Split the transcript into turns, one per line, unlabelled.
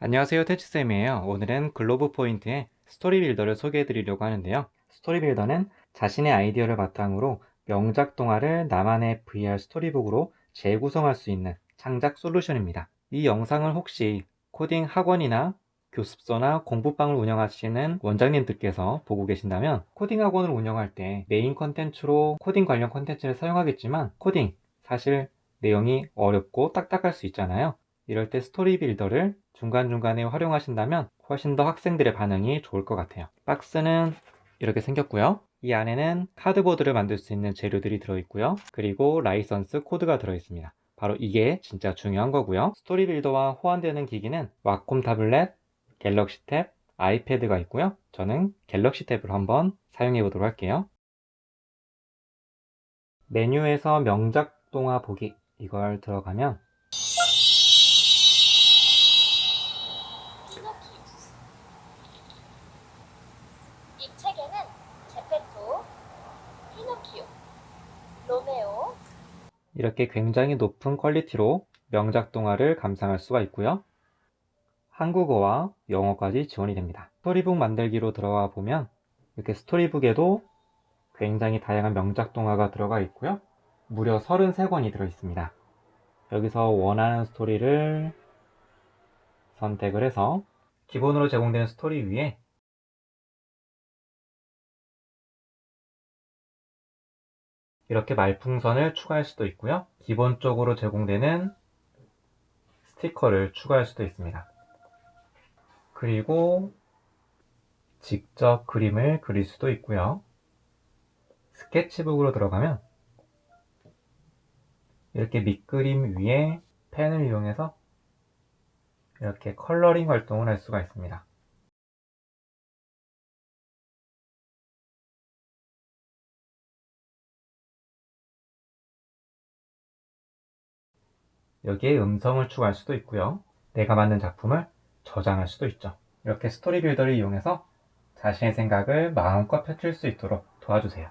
안녕하세요 태치쌤이에요. 오늘은 글로브 포인트의 스토리 빌더를 소개해 드리려고 하는데요. 스토리 빌더는 자신의 아이디어를 바탕으로 명작 동화를 나만의 VR 스토리북으로 재구성할 수 있는 창작 솔루션입니다. 이 영상을 혹시 코딩 학원이나 교습소나 공부방을 운영하시는 원장님들께서 보고 계신다면 코딩 학원을 운영할 때 메인 컨텐츠로 코딩 관련 컨텐츠를 사용하겠지만 코딩 사실 내용이 어렵고 딱딱할 수 있잖아요 이럴 때 스토리 빌더를 중간중간에 활용하신다면 훨씬 더 학생들의 반응이 좋을 것 같아요. 박스는 이렇게 생겼고요. 이 안에는 카드보드를 만들 수 있는 재료들이 들어있고요. 그리고 라이선스 코드가 들어있습니다. 바로 이게 진짜 중요한 거고요. 스토리 빌더와 호환되는 기기는 왁콤 타블렛, 갤럭시 탭, 아이패드가 있고요. 저는 갤럭시 탭을 한번 사용해 보도록 할게요. 메뉴에서 명작 동화 보기 이걸 들어가면
피노키우스. 이 책에는 제페토, 피노키오, 로메오,
이렇게 굉장히 높은 퀄리티로 명작 동화를 감상할 수가 있고요. 한국어와 영어까지 지원이 됩니다. 스토리북 만들기로 들어가 보면 이렇게 스토리북에도 굉장히 다양한 명작 동화가 들어가 있고요. 무려 33권이 들어 있습니다. 여기서 원하는 스토리를 선택을 해서 기본으로 제공되는 스토리 위에 이렇게 말풍선을 추가할 수도 있고요. 기본적으로 제공되는 스티커를 추가할 수도 있습니다. 그리고 직접 그림을 그릴 수도 있고요. 스케치북으로 들어가면 이렇게 밑그림 위에 펜을 이용해서 이렇게 컬러링 활동을 할 수가 있습니다. 여기에 음성을 추가할 수도 있고요. 내가 만든 작품을 저장할 수도 있죠. 이렇게 스토리 빌더를 이용해서 자신의 생각을 마음껏 펼칠 수 있도록 도와주세요.